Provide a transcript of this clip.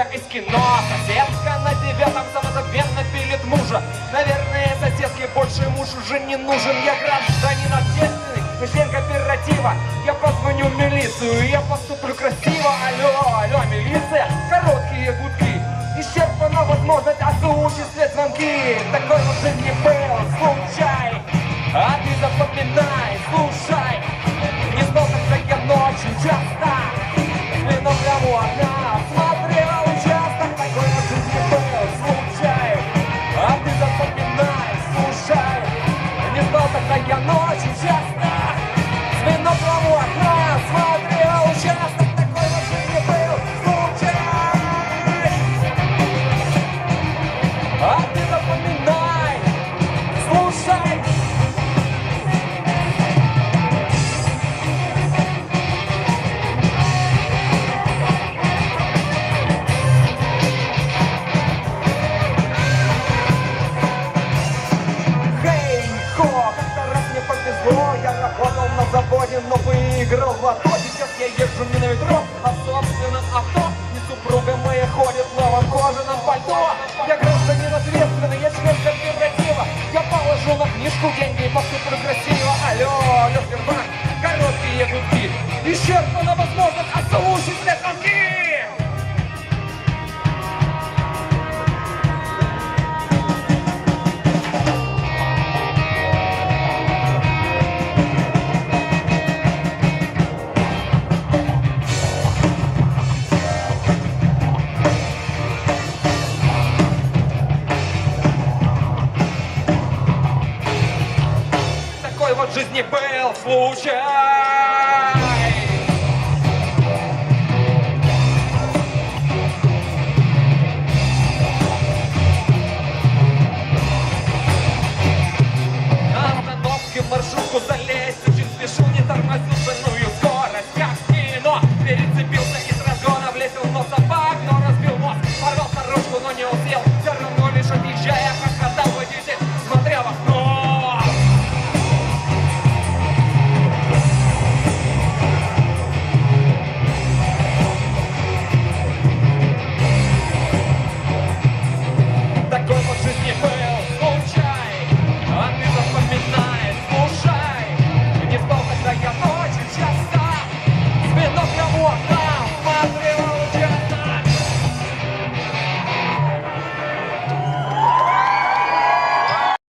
девушка из кино Соседка на девятом самозабвенно пилит мужа. Наверное, соседке больше муж уже не нужен. Я гражданин ответственный, я член кооператива. Я позвоню в милицию, я поступлю красиво. Алло, алло, милиция, короткие гудки. Исчерпана возможность осуществлять звонки. Такой уже не был случай. just не был случай. На остановке маршрутку залезть Очень спешил, не тормозил, шаную скорость Как кино, перецепился